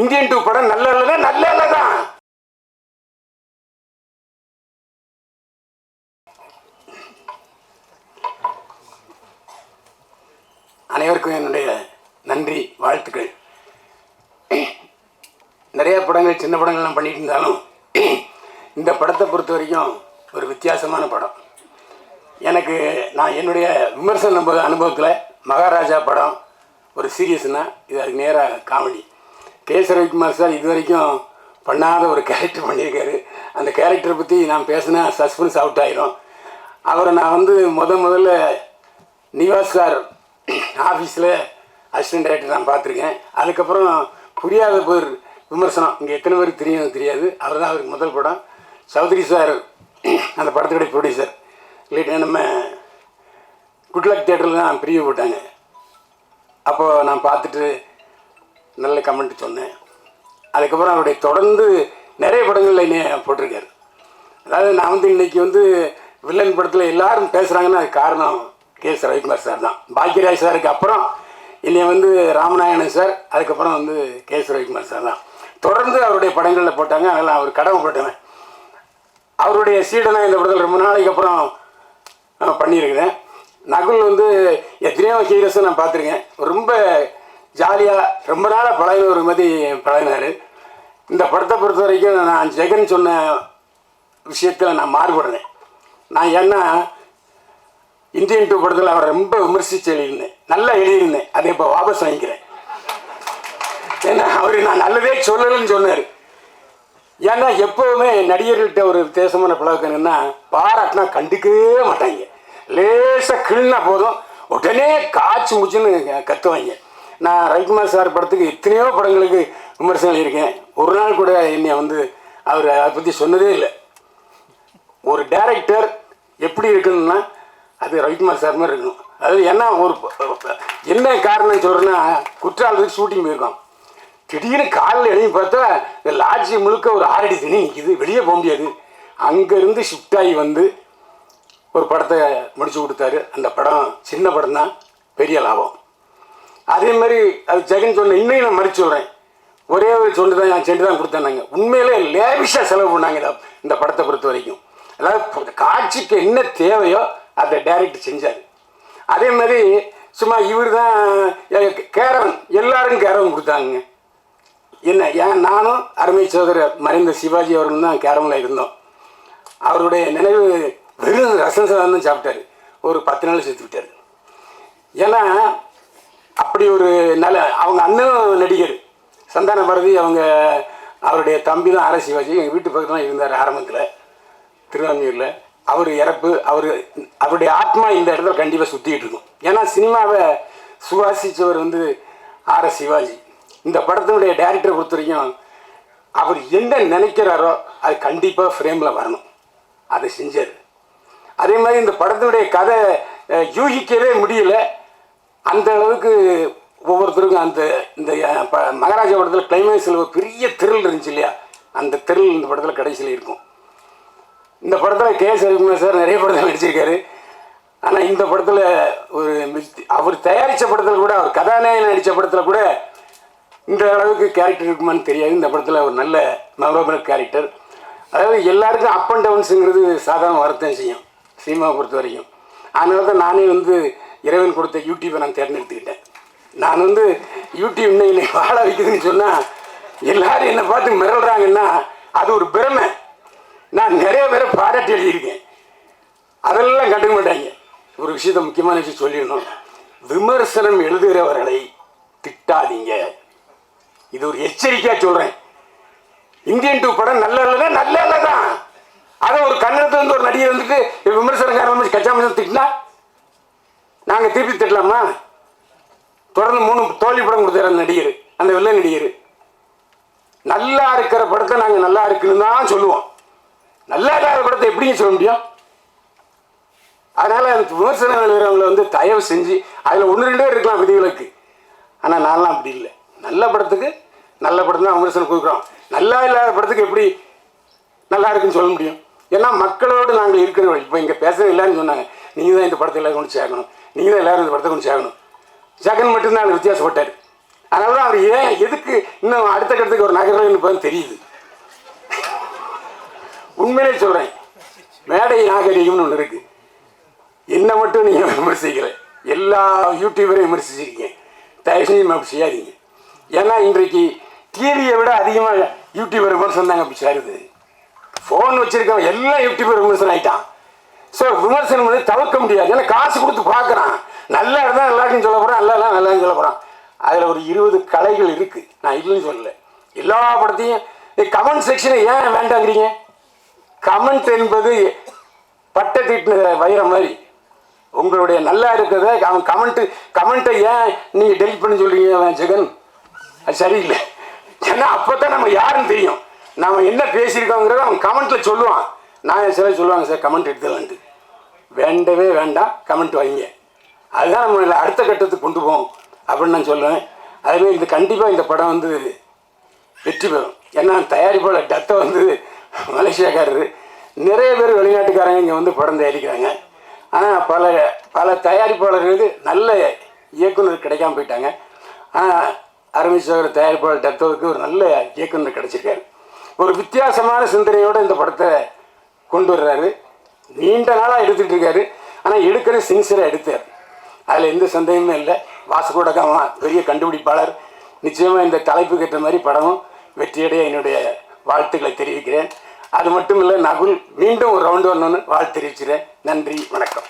Indian two படம் நல்ல இல்லைன்னா நல்ல இல்லை தான் அனைவருக்கும் என்னுடைய நன்றி வாழ்த்துக்கள். நிறைய படங்கள் சின்ன படங்கள்லாம் பண்ணிட்டு இருந்தாலும் இந்த படத்தை பொறுத்த வரைக்கும் ஒரு வித்தியாசமான படம். எனக்கு நான் என்னுடைய விமர்சன அனுபவத்தில் மகாராஜா படம் ஒரு சீரியஸ்னால் இது அதுக்கு நேராக comedy. K S Ravikumar sir இது வரைக்கும் பண்ணாத ஒரு கேரக்டர் பண்ணியிருக்காரு. அந்த கேரக்டரை பற்றி நான் பேசினா சஸ்பென்ஸ் அவுட் ஆயிரும். அவரை நான் வந்து முத முதல்ல நிவாஸ் சார் ஆஃபீஸில் அசிஸ்டன்ட் டைரக்டர் நான் பார்த்துருக்கேன். அதுக்கப்புறம் புரியாத பேர் விமர்சனம். இங்கே எத்தனை பேருக்கு தெரியும் தெரியாது. அவர் தான் அவருக்கு முதல் படம். சௌத்ரி சார் அந்த படத்துடைய ப்ரொடியூசர் இல்லைட்டு நம்ம குட்லக் தேட்டரில் தான் பிரிவு போட்டாங்க. அப்போது நான் பார்த்துட்டு நல்ல கமெண்ட் சொன்னேன். அதுக்கப்புறம் அவருடைய தொடர்ந்து நிறைய படங்களில் என்ன போட்டிருக்காரு. அதாவது நான் வந்து இன்னைக்கு வந்து வில்லன் படத்தில் எல்லாரும் பேசுகிறாங்கன்னா அது காரணம் கே எஸ் ரவிக்குமார் சார் தான். பாக்யராஜ் சாருக்கு அப்புறம் என்னை வந்து ராமநாயணன் சார் அதுக்கப்புறம் வந்து கே எஸ் ரவிக்குமார் சார் தான். தொடர்ந்து அவருடைய படங்களில் போட்டாங்க அதனால் அவர் கடமை அவருடைய சீடனை இந்த படத்தில் ரொம்ப நாளைக்கு அப்புறம் பண்ணியிருக்கிறேன். நகுல் வந்து எத்தனையோ ஹீரோஸும் நான் பார்த்துருக்கேன். ரொம்ப ஜாலியாக ரொம்ப நாளாக பழகின ஒரு மாதிரி பழகினார். இந்த படத்தை பொறுத்த வரைக்கும் நான் ஜெகன் சொன்ன விஷயத்தில் நான் மாறுபடுறேன். நான் ஏன்னா இந்தியன் டூ படத்தில் அவரை ரொம்ப விமர்சித்து எழுதியிருந்தேன். நல்லா எழுதியிருந்தேன். அதை இப்போ வாபஸ் வாங்கிக்கிறேன். ஏன்னா அவர் நான் நல்லதே சொல்லலைன்னு சொன்னார். ஏன்னா எப்போவுமே நடிகர்கள்ட்ட ஒரு வித்தியாசமான பழக்கம் பாராட்டினா கண்டுக்கவே மாட்டாங்க. லேசாக கிழினா போதும். உடனே காய்ச்சி முடிச்சுன்னு கத்துவாங்க. நான் ரவிக்குமார் சார் படத்துக்கு எத்தனையோ படங்களுக்கு விமர்சனம் இருக்கேன் ஒரு நாள் கூட என்னை வந்து அவர் அதை பற்றி சொன்னதே இல்லை. ஒரு டேரக்டர் எப்படி இருக்கணும்னா அது ரவிக்குமார் சார் மாதிரி இருக்கணும். அது என்ன ஒரு என்ன காரணம் சொல்கிறேன்னா குற்றாலத்துக்கு ஷூட்டிங் போயிருக்கோம். திடீர்னு காலில் எழுதி பார்த்தா இந்த லாட்ஜி முழுக்க ஒரு ஆரடி தண்ணி நிற்கிது வெளியே போக முடியாது. அங்கேருந்து ஷிஃப்ட் ஆகி வந்து ஒரு படத்தை முடிச்சு கொடுத்தாரு. அந்த படம் சின்ன படம் தான் பெரிய லாபம். அதே மாதிரி அது ஜெகன் சொன்ன இன்னையும் நான் மறுச்சு சொல்கிறேன் ஒரே ஒரு சொண்டு தான் நான் செண்டு தான் கொடுத்தேன்னாங்க உண்மையிலே லேவிஷாக செலவு பண்ணாங்க இந்த- படத்தை பொறுத்த வரைக்கும். அதாவது காட்சிக்கு என்ன தேவையோ அதை டைரக்ட் செஞ்சார். அதே மாதிரி சும்மா இவர் தான் கேரவன். எல்லாரும் கேரவன் கொடுத்தாங்க. என்ன ஏன் நானும் அருமை சோதரர் மறைந்த சிவாஜி அவர்களும் தான் கேரமில் இருந்தோம். அவருடைய நினைவு வெறும் ரசம் சாதம் தான் சாப்பிட்டாரு. ஒரு பத்து நாள் செத்து விட்டார் ஏன்னா அப்படி ஒரு நல்ல அவங்க அண்ணனும் நடிகர் சந்தான பாரதி அவங்க அவருடைய தம்பி தான் ஆர் சிவாஜி. எங்கள் வீட்டு பக்கத்தில் தான் இருந்தார் ஆரம்பத்தில் திருவான்மியூரில். அவர் இறப்பு அவர் அவருடைய ஆத்மா இந்த இடத்துல கண்டிப்பாக சுற்றிக்கிட்டு இருக்கும். ஏன்னா சினிமாவை சுவாசித்தவர் வந்து ஆர் எஸ் சிவாஜி. இந்த படத்தினுடைய டேரக்டரை பொறுத்த வரைக்கும் அவர் என்ன நினைக்கிறாரோ அது கண்டிப்பாக ஃப்ரேமில் வரணும். அதை செஞ்சார். அதே மாதிரி இந்த படத்தினுடைய கதை யூகிக்கவே முடியல. அந்த அளவுக்கு ஒவ்வொருத்தருக்கும் அந்த இந்த அஹ், மகாராஜா படத்தில் கிளைமேக்ஸில் ஒரு பெரிய திருள் இருந்துச்சு இல்லையா? அந்த திரில் இந்த படத்தில் கடைசியில் இருக்கும். இந்த படத்தில் கே எஸ் ரவிக்குமார் சார் நிறைய படத்தில் நடிச்சிருக்காரு. ஆனால் இந்த படத்தில் ஒரு அவர் தயாரித்த படத்தில் கூட அவர் கதாநாயகன் நடித்த படத்தில் கூட இந்த அளவுக்கு கேரக்டர் இருக்குமான்னு தெரியாது. இந்த படத்தில் ஒரு நல்ல மெமரபிள் கேரக்டர் அதாவது எல்லாருக்கும் அப் அண்ட் டவுன்ஸுங்கிறது சாதாரண வரத்தான் செய்யும். சினிமாவை பொறுத்த வரைக்கும். அதனால தான் நானே வந்து இறைவன் கொடுத்த யூடியூப்பை நான் தேர்ந்தெடுத்துக்கிட்டேன். நான் வந்து யூடியூப் இன்னைக்கு வாழ வைக்குதுன்னு சொன்னால் எல்லாரும் என்னை பார்த்து மிரள்றாங்கன்னா அது ஒரு பெருமை. நான் நிறைய பேரை பாராட்டி எழுதியிருக்கேன். அதெல்லாம் கண்டுக்க மாட்டாங்க. ஒரு விஷயத்த முக்கியமான விஷயம் சொல்லிடணும். விமர்சனம் எழுதுகிறவர்களை திட்டாதீங்க. இது ஒரு எச்சரிக்கையாக சொல்கிறேன் இந்தியன் டூ படம் நல்ல இல்லைன்னா நல்ல இல்லை தான் அதை ஒரு கன்னடத்துல இருந்து ஒரு நடிகர் வந்துட்டு விமர்சனக்காரன் வந்து கச்சா மச்சம் திட்டினா நாங்கள் திருப்பி திட்டலாமா தொடர்ந்து மூணு தோல்வி படம் கொடுத்தார் அந்த நடிகர். அந்த வெள்ள நடிகர். நல்லா இருக்கிற படத்தை நாங்கள் நல்லா இருக்குன்னு தான் சொல்லுவோம். நல்லா இல்லாத படத்தை எப்படிங்க சொல்ல முடியும்? அதனால் அந்த விமர்சனம் எழுதுறவங்களை வந்து தயவு செஞ்சு அதில் ஒன்று ரெண்டு பேர் இருக்கலாம் விதிவிலக்கு ஆனால் நான்லாம் அப்படி இல்லை. நல்ல படத்துக்கு நல்ல படம் தான் விமர்சனம் கொடுக்குறோம். நல்லா இல்லாத படத்துக்கு எப்படி நல்லா இருக்குன்னு சொல்ல முடியும்? ஏன்னா மக்களோடு நாங்கள் இருக்கிறோம் இப்போ இங்கே பேசுகிற இல்லைன்னு சொன்னாங்க. நீங்கள் தான் இந்த படத்தை எல்லாம் கொண்டு சேர்க்கணும் நீங்களும் எல்லாரும் இந்த படத்தை கொஞ்சம் சேகணும் ஜெகன் மட்டும்தான் அதில் வித்தியாசப்பட்டார். அதனால தான் அவர் ஏன் எதுக்கு இன்னும் அடுத்த கட்டத்துக்கு ஒரு நகர்வுன்னு இப்போ தெரியுது. உண்மையிலே சொல்கிறேன் மேடை நாகரிகம்னு ஒன்று இருக்குது என்ன மட்டும் நீங்கள் விமர்சிக்கல. எல்லா யூடியூபரையும் விமர்சிச்சிருக்கீங்க. தயவு செஞ்சு அப்படி செய்யாதீங்க. ஏன்னா இன்றைக்கு டிவியை விட அதிகமாக யூடியூபர் விமர்சனம் தாங்க அப்படி சேருது. ஃபோன் வச்சிருக்கவன் எல்லாம் யூடியூபர் விமர்சனம் ஆயிட்டான். ஸோ விமர்சனம் வந்து தவிர்க்க முடியாது. ஏன்னா காசு கொடுத்து பார்க்குறான் நல்லா இருந்தால் எல்லாருக்கும் சொல்ல போகிறான் நல்லா இல்லை நல்லா சொல்ல போகிறான் அதில் ஒரு இருபது கலைகள் இருக்குது நான் இல்லைன்னு சொல்லல. எல்லா படத்தையும் கமெண்ட் செக்ஷனை ஏன் வேண்டாங்கிறீங்க? கமெண்ட் என்பது பட்டை தீட்டின வைரம் மாதிரி. உங்களுடைய நல்லா இருக்கிறத அவன் கமெண்ட்டு கமெண்ட்டை ஏன் நீங்கள் டெலிட் பண்ணி சொல்றீங்க அவன் ஜெகன்? அது சரியில்லை. ஏன்னா அப்போ தான் நம்ம யாருன்னு தெரியும். நாம என்ன பேசியிருக்கோங்கிறத அவன் கமெண்ட்டில் சொல்லுவான். நான் சில சொல்லுவாங்க சார் கமெண்ட் எடுத்துலான்ட்டு வேண்டவே வேண்டாம். கமெண்ட் வைங்க அதுதான் நம்ம அடுத்த கட்டத்துக்கு கொண்டு போவோம் அப்படின்னு நான் சொல்லுவேன். அதுவே இது கண்டிப்பாக இந்த படம் வந்து வெற்றி பெறும். ஏன்னா தயாரிப்பாளர் டத்தை வந்து மலேசியாக்காரரு. நிறைய பேர் வெளிநாட்டுக்காரங்க இங்கே வந்து படம் தயாரிக்கிறாங்க. ஆனால் பல பல தயாரிப்பாளர்களுக்கு நல்ல இயக்குனர் கிடைக்காம போயிட்டாங்க. ஆனால் அருமை தயாரிப்பாளர் டத்தோவுக்கு ஒரு நல்ல இயக்குனர் கிடைச்சிருக்காரு. ஒரு வித்தியாசமான சிந்தனையோடு இந்த படத்தை கொண்டு வர்றாரு. நீண்ட நாளாக எடுத்துகிட்டு இருக்காரு. ஆனால் எடுக்கிற சின்சியராக எடுத்தார். அதில் எந்த சந்தேகமே இல்லை. வாசுகோட காமா பெரிய கண்டுபிடிப்பாளர். நிச்சயமாக இந்த தலைப்புக்கு ஏற்ற மாதிரி படமும் வெற்றியடைய என்னுடைய வாழ்த்துக்களை தெரிவிக்கிறேன். அது மட்டும் இல்லை நகுல் மீண்டும் ஒரு ரவுண்டு வரணும்னு வாழ்த்து தெரிவிக்கிறேன் நன்றி வணக்கம்.